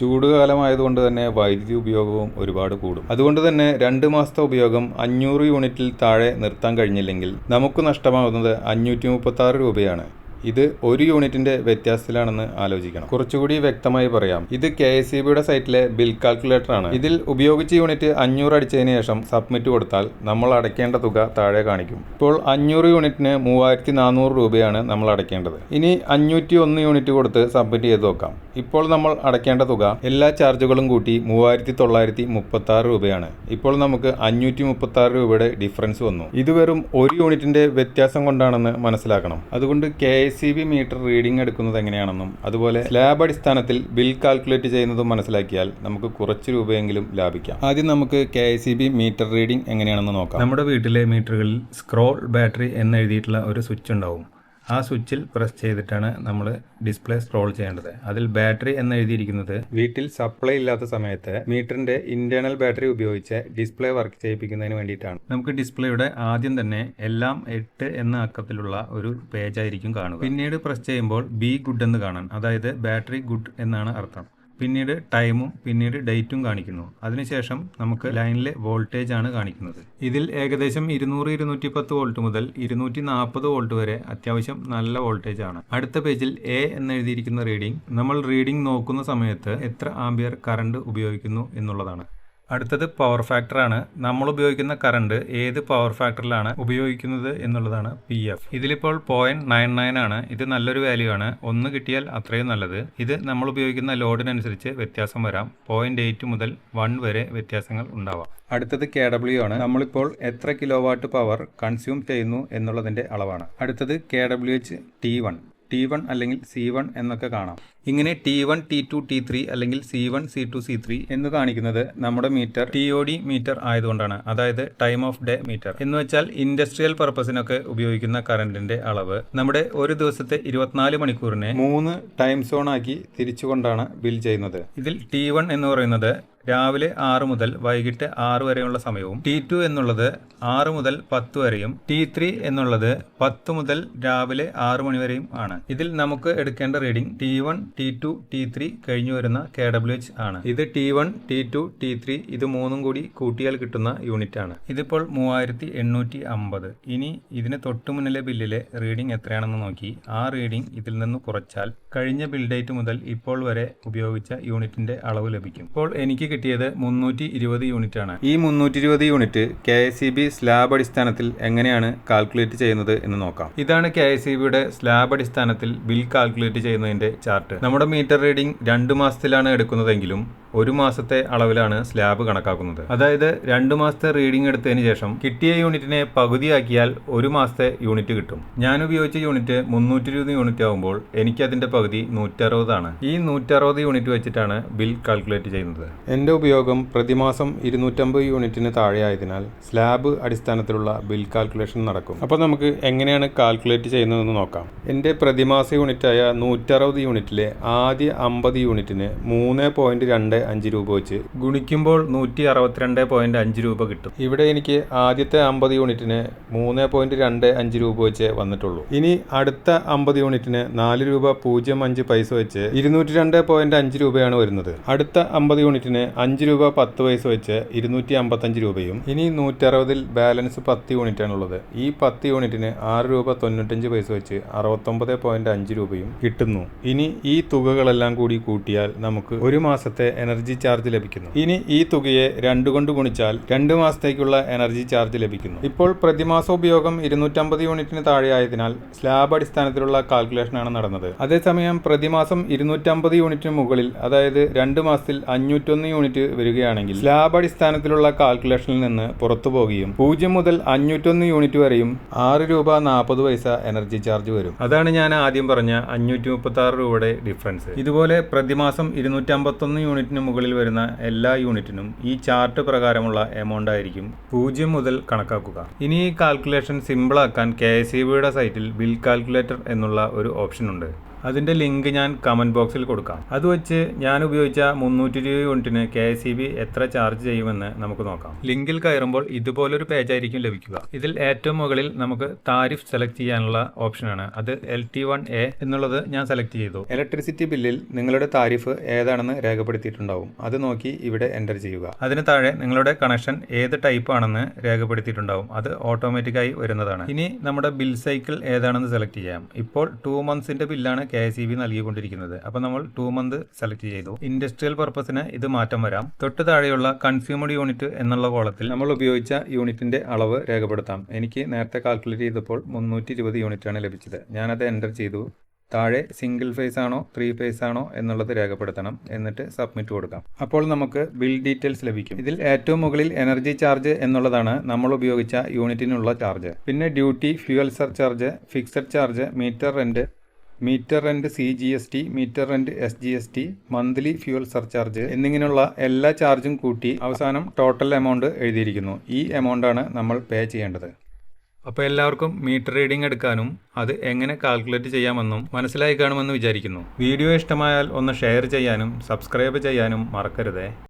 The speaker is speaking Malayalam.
ചൂടുകാലമായതുകൊണ്ട് തന്നെ വൈദ്യുതി ഉപയോഗവും ഒരുപാട് കൂടും. അതുകൊണ്ട് തന്നെ രണ്ട് മാസത്തെ ഉപയോഗം അഞ്ഞൂറ് യൂണിറ്റിൽ താഴെ നിർത്താൻ കഴിഞ്ഞില്ലെങ്കിൽ നമുക്ക് നഷ്ടമാകുന്നത് അഞ്ഞൂറ്റി മുപ്പത്തി രൂപയാണ്. ഇത് ഒരു യൂണിറ്റിന്റെ വ്യത്യാസത്തിലാണെന്ന് ആലോചിക്കണം. കുറച്ചുകൂടി വ്യക്തമായി പറയാം. ഇത് കെ എസ് ഇ ബിയുടെ സൈറ്റിലെ ബിൽ കാൽക്കുലേറ്റർ ആണ്. ഇതിൽ ഉപയോഗിച്ച യൂണിറ്റ് അഞ്ഞൂറ് അടിച്ചതിന് ശേഷം സബ്മിറ്റ് കൊടുത്താൽ നമ്മൾ അടയ്ക്കേണ്ട തുക താഴെ കാണിക്കും. ഇപ്പോൾ അഞ്ഞൂറ് യൂണിറ്റിന് മൂവായിരത്തി നാനൂറ് രൂപയാണ് നമ്മൾ അടയ്ക്കേണ്ടത്. ഇനി അഞ്ഞൂറ്റി ഒന്ന് യൂണിറ്റ് കൊടുത്ത് സബ്മിറ്റ് ചെയ്ത് നോക്കാം. ഇപ്പോൾ നമ്മൾ അടയ്ക്കേണ്ട തുക എല്ലാ ചാർജുകളും കൂട്ടി മൂവായിരത്തി തൊള്ളായിരത്തി മുപ്പത്തി ആറ് രൂപയാണ്. ഇപ്പോൾ നമുക്ക് അഞ്ഞൂറ്റി മുപ്പത്തി ആറ് രൂപയുടെ ഡിഫറൻസ് വന്നു. ഇത് വെറും ഒരു യൂണിറ്റിന്റെ വ്യത്യാസം കൊണ്ടാണെന്ന് മനസ്സിലാക്കണം. അതുകൊണ്ട് K C B meter reading എടുക്കുന്നത് എങ്ങനെയാണെന്നും അതുപോലെ സ്ലാബ് അടിസ്ഥാനത്തിൽ ബിൽ കാൽക്കുലേറ്റ് ചെയ്യുന്നതും മനസ്സിലാക്കിയാൽ നമുക്ക് കുറച്ച് രൂപയെങ്കിലും ലാഭിക്കാം. ആദ്യം നമുക്ക് K I C B meter reading എങ്ങനെയാണെന്ന് നോക്കാം. നമ്മുടെ വീട്ടിലെ മീറ്ററുകളിൽ സ്ക്രോൾ ബാറ്ററി എന്ന് എഴുതിയിട്ടുള്ള ഒരു സ്വിച്ച് ഉണ്ടാവും. ആ സ്വിച്ചിൽ പ്രസ് ചെയ്തിട്ടാണ് നമ്മൾ ഡിസ്പ്ലേ സ്ക്രോൾ ചെയ്യേണ്ടത്. അതിൽ ബാറ്ററി എന്ന് എഴുതിയിരിക്കുന്നത് വീട്ടിൽ സപ്ലൈ ഇല്ലാത്ത സമയത്ത് മീറ്ററിന്റെ ഇന്റേണൽ ബാറ്ററി ഉപയോഗിച്ച് ഡിസ്പ്ലേ വർക്ക് ചെയ്യിപ്പിക്കുന്നതിന് വേണ്ടിയിട്ടാണ്. നമുക്ക് ഡിസ്പ്ലേയുടെ ആദ്യം തന്നെ എല്ലാം എട്ട് എന്ന അക്കത്തിലുള്ള ഒരു പേജായിരിക്കും കാണുക. പിന്നീട് പ്രസ് ചെയ്യുമ്പോൾ ബി ഗുഡ് എന്ന് കാണാൻ അതായത് ബാറ്ററി ഗുഡ് എന്നാണ് അർത്ഥം. പിന്നീട് ടൈമും പിന്നീട് ഡേറ്റും കാണിക്കുന്നു. അതിനുശേഷം നമുക്ക് ലൈനിലെ വോൾട്ടേജ് ആണ് കാണിക്കുന്നത്. ഇതിൽ ഏകദേശം ഇരുന്നൂറ് ഇരുന്നൂറ്റി പത്ത് വോൾട്ട് മുതൽ ഇരുന്നൂറ്റി നാൽപ്പത് വോൾട്ട് വരെ അത്യാവശ്യം നല്ല വോൾട്ടേജ് ആണ്. അടുത്ത പേജിൽ എ എന്ന് എഴുതിയിരിക്കുന്ന റീഡിംഗ് നമ്മൾ റീഡിംഗ് നോക്കുന്ന സമയത്ത് എത്ര ആംബിയർ കറണ്ട് ഉപയോഗിക്കുന്നു എന്നുള്ളതാണ്. അടുത്തത് പവർ ഫാക്ടറാണ് നമ്മൾ ഉപയോഗിക്കുന്ന കറണ്ട് ഏത് പവർ ഫാക്ടറിലാണ് ഉപയോഗിക്കുന്നത് എന്നുള്ളതാണ് പി എഫ് ഇതിലിപ്പോൾ പോയിന്റ് നയൻ നയൻ ആണ്. ഇത് നല്ലൊരു വാല്യൂ ആണ്. ഒന്ന് കിട്ടിയാൽ അത്രയും നല്ലത്. ഇത് നമ്മൾ ഉപയോഗിക്കുന്ന ലോഡിനനുസരിച്ച് വ്യത്യാസം വരാം. പോയിന്റ് എയ്റ്റ് മുതൽ വൺ വരെ വ്യത്യാസങ്ങൾ ഉണ്ടാവാം. അടുത്തത് കെ ഡബ്ല്യു ആണ്. നമ്മളിപ്പോൾ എത്ര കിലോ വാട്ട് പവർ കൺസ്യൂം ചെയ്യുന്നു എന്നുള്ളതിന്റെ അളവാണ്. അടുത്തത് K W H T one T one അല്ലെങ്കിൽ സി വൺ എന്നൊക്കെ കാണാം. ഇങ്ങനെ T one T two T three അല്ലെങ്കിൽ C one C two C three എന്ന് കാണിക്കുന്നത് നമ്മുടെ meter T O D meter ആയതുകൊണ്ടാണ്. അതായത് ടൈം ഓഫ് ഡേ മീറ്റർ എന്ന് വെച്ചാൽ ഇൻഡസ്ട്രിയൽ പർപ്പസിനൊക്കെ ഉപയോഗിക്കുന്ന കറണ്ടിന്റെ അളവ് നമ്മുടെ ഒരു ദിവസത്തെ ഇരുപത്തിനാല് മണിക്കൂറിനെ മൂന്ന് ടൈം സോൺ ആക്കി തിരിച്ചുകൊണ്ടാണ് ബിൽ ചെയ്യുന്നത്. ഇതിൽ ടി വൺ എന്ന് പറയുന്നത് രാവിലെ ആറ് മുതൽ വൈകിട്ട് ആറ് വരെയുള്ള സമയവും ടി ടു എന്നുള്ളത് ആറ് മുതൽ പത്ത് വരെയും ടി ത്രീ എന്നുള്ളത് പത്ത് മുതൽ രാവിലെ ആറ് മണി വരെയും ആണ്. ഇതിൽ നമുക്ക് എടുക്കേണ്ട reading T one T two T three കഴിഞ്ഞു വരുന്ന കെ ഡബ്ല്യു എച്ച് ആണ്. ഇത് T one T two T three ഇത് മൂന്നും കൂടി കൂട്ടിയാൽ കിട്ടുന്ന യൂണിറ്റ് ആണ്. ഇതിപ്പോൾ മൂവായിരത്തി എണ്ണൂറ്റി അമ്പത്. ഇനി ഇതിന് തൊട്ടു മുന്നിലെ ബില്ലിലെ റീഡിംഗ് എത്രയാണെന്ന് നോക്കി. ആ റീഡിംഗ് ഇതിൽ നിന്ന് കുറച്ചാൽ കഴിഞ്ഞ ബിൽ ഡേറ്റ് മുതൽ ഇപ്പോൾ വരെ ഉപയോഗിച്ച യൂണിറ്റിന്റെ അളവ് ലഭിക്കും. ഇപ്പോൾ എനിക്ക് കിട്ടിയത് മുന്നൂറ്റി ഇരുപത് യൂണിറ്റ് ആണ് ഈ മുന്നൂറ്റി ഇരുപത് unit K S C B slab അടിസ്ഥാനത്തിൽ എങ്ങനെയാണ് കാൽക്കുലേറ്റ് ചെയ്യുന്നത് എന്ന് നോക്കാം. ഇതാണ് കെ എസ് സി ബിയുടെ സ്ലാബ് അടിസ്ഥാനത്തിൽ ബിൽ കാൽക്കുലേറ്റ് ചെയ്യുന്നതിന്റെ ചാർട്ട്. നമ്മുടെ മീറ്റർ റീഡിംഗ് രണ്ട് മാസത്തിലാണ് എടുക്കുന്നതെങ്കിലും ഒരു മാസത്തെ അളവിലാണ് സ്ലാബ് കണക്കാക്കുന്നത്. അതായത് രണ്ട് മാസത്തെ റീഡിംഗ് എടുത്തതിന് ശേഷം കിട്ടിയ യൂണിറ്റിനെ പകുതിയാക്കിയാൽ ഒരു മാസത്തെ യൂണിറ്റ് കിട്ടും. ഞാൻ ഉപയോഗിച്ച യൂണിറ്റ് മുന്നൂറ്റി ഇരുപത് യൂണിറ്റ് ആകുമ്പോൾ എനിക്ക് അതിന്റെ പകുതി നൂറ്ററുപതാണ്. ഈ നൂറ്ററുപത് യൂണിറ്റ് വെച്ചിട്ടാണ് ബിൽ കാൽക്കുലേറ്റ് ചെയ്യുന്നത്. എന്റെ ഉപയോഗം പ്രതിമാസം ഇരുന്നൂറ്റമ്പത് യൂണിറ്റിന് താഴെയായതിനാൽ സ്ലാബ് അടിസ്ഥാനത്തിലുള്ള ബിൽ കാൽക്കുലേഷൻ നടക്കും. അപ്പോൾ നമുക്ക് എങ്ങനെയാണ് കാൽക്കുലേറ്റ് ചെയ്യുന്നതെന്ന് നോക്കാം. എന്റെ പ്രതിമാസ യൂണിറ്റായ നൂറ്ററുപത് യൂണിറ്റിലെ ആദ്യ അമ്പത് യൂണിറ്റിന് മൂന്ന് രണ്ട് അഞ്ച് രൂപ വെച്ച് ഗുണിക്കുമ്പോൾ നൂറ്റി അറുപത്തിരണ്ട് പോയിന്റ് അഞ്ച് രൂപ കിട്ടും. ഇവിടെ എനിക്ക് ആദ്യത്തെ അമ്പത് യൂണിറ്റിന് മൂന്ന് രണ്ട് അഞ്ച് രൂപ വെച്ച് വന്നിട്ടുള്ളൂ. ഇനി അടുത്ത അമ്പത് യൂണിറ്റിന് നാല് രൂപ പൂജ്യം അഞ്ച് പൈസ വെച്ച് ഇരുന്നൂറ്റി രണ്ട് പോയിന്റ് അഞ്ച് രൂപയാണ് വരുന്നത്. അടുത്ത അമ്പത് യൂണിറ്റിന് അഞ്ച് രൂപ പത്ത് പൈസ വെച്ച് ഇരുന്നൂറ്റി അമ്പത്തഞ്ച് രൂപയും ഇനി നൂറ്ററുപതിൽ ബാലൻസ് പത്ത് യൂണിറ്റ് ആണുള്ളത് ഈ പത്ത് യൂണിറ്റിന് ആറ് രൂപ തൊണ്ണൂറ്റഞ്ച് പൈസ വെച്ച് അറുപത്തൊമ്പത് പോയിന്റ് അഞ്ച് രൂപയും കിട്ടുന്നു. ഇനി ഈ തുകകളെല്ലാം കൂടി കൂട്ടിയാൽ നമുക്ക് ഒരു മാസത്തെ എനർജി ചാർജ് ലഭിക്കുന്നു. ഇനി ഈ തുകയെ രണ്ട് കൊണ്ട് ഗുണിച്ചാൽ രണ്ട് മാസത്തേക്കുള്ള എനർജി ചാർജ് ലഭിക്കുന്നു. ഇപ്പോൾ പ്രതിമാസ ഉപയോഗം ഇരുന്നൂറ്റമ്പത് യൂണിറ്റിന് താഴെയായതിനാൽ സ്ലാബ് അടിസ്ഥാനത്തിലുള്ള കാൽക്കുലേഷനാണ് നടന്നത്. അതേസമയം പ്രതിമാസം ഇരുന്നൂറ്റമ്പത് യൂണിറ്റിന് മുകളിൽ അതായത് രണ്ട് മാസത്തിൽ അഞ്ഞൂറ്റൊന്ന് യൂണിറ്റ് വരികയാണെങ്കിൽ സ്ലാബ് അടിസ്ഥാനത്തിലുള്ള കാൽക്കുലേഷനിൽ നിന്ന് പുറത്തു പോകുകയും പൂജ്യം മുതൽ അഞ്ഞൂറ്റൊന്ന് യൂണിറ്റ് വരെയും ആറ് രൂപ നാൽപ്പത് പൈസ എനർജി ചാർജ് വരും. അതാണ് ഞാൻ ആദ്യം പറഞ്ഞ അഞ്ഞൂറ്റി മുപ്പത്തി ആറ് രൂപയുടെ ഡിഫറൻസ് ഇതുപോലെ പ്രതിമാസം ഇരുന്നൂറ്റമ്പത്തൊന്ന് യൂണിറ്റിന് മുകളിൽ വരുന്ന എല്ലാ യൂണിറ്റിനും ഈ ചാർട്ട് പ്രകാരമുള്ള എമൗണ്ട് ആയിരിക്കും പൂജ്യം മുതൽ കണക്കാക്കുക. ഇനി ഈ കാൽക്കുലേഷൻ സിമ്പിളാക്കാൻ കെ എസ് സൈറ്റിൽ ബിൽ കാൽക്കുലേറ്റർ എന്നുള്ള ഒരു ഓപ്ഷൻ ഉണ്ട്. അതിന്റെ ലിങ്ക് ഞാൻ കമന്റ് ബോക്സിൽ കൊടുക്കാം. അത് വെച്ച് ഞാൻ ഉപയോഗിച്ച മുന്നൂറ്റി ഇരുപത് യൂണിറ്റിന് കെ എസ് ഇ ബി എത്ര ചാർജ് ചെയ്യുമെന്ന് നമുക്ക് നോക്കാം. ലിങ്കിൽ കയറുമ്പോൾ ഇതുപോലൊരു പേജ് ആയിരിക്കും ലഭിക്കുക. ഇതിൽ ഏറ്റവും മുകളിൽ നമുക്ക് താരിഫ് സെലക്ട് ചെയ്യാനുള്ള ഓപ്ഷനാണ് അത് എൽ ടി വൺ എ എന്നുള്ളത് ഞാൻ സെലക്ട് ചെയ്തു. ഇലക്ട്രിസിറ്റി ബില്ലിൽ നിങ്ങളുടെ താരിഫ് ഏതാണെന്ന് രേഖപ്പെടുത്തിയിട്ടുണ്ടാവും. അത് നോക്കി ഇവിടെ എന്റർ ചെയ്യുക. അതിന് താഴെ നിങ്ങളുടെ കണക്ഷൻ ഏത് ടൈപ്പ് ആണെന്ന് രേഖപ്പെടുത്തിയിട്ടുണ്ടാവും. അത് ഓട്ടോമാറ്റിക്കായി വരുന്നതാണ്. ഇനി നമ്മുടെ ബിൽ സൈക്കിൾ ഏതാണെന്ന് സെലക്ട് ചെയ്യാം. ഇപ്പോൾ ടു മന്ത്സിന്റെ ബില്ലാണ് കെ എസ് ഇ ബി നൽകിക്കൊണ്ടിരിക്കുന്നത്. അപ്പോൾ നമ്മൾ ടു മന്ത് സെലക്ട് ചെയ്തു. ഇൻഡസ്ട്രിയൽ പർപ്പസിന് ഇത് മാറ്റം വരാം. തൊട്ട് താഴെയുള്ള കൺസ്യൂമർ യൂണിറ്റ് എന്നുള്ള കോളത്തിൽ നമ്മൾ ഉപയോഗിച്ച യൂണിറ്റിന്റെ അളവ് രേഖപ്പെടുത്താം. എനിക്ക് നേരത്തെ കാൽക്കുലേറ്റ് ചെയ്തപ്പോൾ മുന്നൂറ്റി ഇരുപത് യൂണിറ്റ് ആണ് ലഭിച്ചത്. ഞാനത് എന്റർ ചെയ്തു. താഴെ സിംഗിൾ ഫേസ് ആണോ ത്രീ ഫേസ് ആണോ എന്നുള്ളത് രേഖപ്പെടുത്തണം. എന്നിട്ട് സബ്മിറ്റ് കൊടുക്കാം. അപ്പോൾ നമുക്ക് ബിൽ ഡീറ്റെയിൽസ് ലഭിക്കും. ഇതിൽ ഏറ്റവും മുകളിൽ എനർജി ചാർജ് എന്നുള്ളതാണ് നമ്മൾ ഉപയോഗിച്ച യൂണിറ്റിനുള്ള ചാർജ് പിന്നെ duty fuel surcharge fixed charge meter rent meter rent C G S T meter rent S G S T monthly fuel surcharge എന്നിങ്ങനെയുള്ള എല്ലാ ചാർജും കൂട്ടി അവസാനം ടോട്ടൽ എമൗണ്ട് എഴുതിയിരിക്കുന്നു. ഈ എമൗണ്ടാണ് നമ്മൾ പേ ചെയ്യേണ്ടത്. അപ്പോൾ എല്ലാവർക്കും മീറ്റർ റീഡിംഗ് എടുക്കാനും അത് എങ്ങനെ കാൽക്കുലേറ്റ് ചെയ്യാമെന്നും മനസ്സിലായി കാണുമെന്ന് വിചാരിക്കുന്നു. വീഡിയോ ഇഷ്ടമായാൽ ഒന്ന് ഷെയർ ചെയ്യാനും സബ്സ്ക്രൈബ് ചെയ്യാനും മറക്കരുതേ.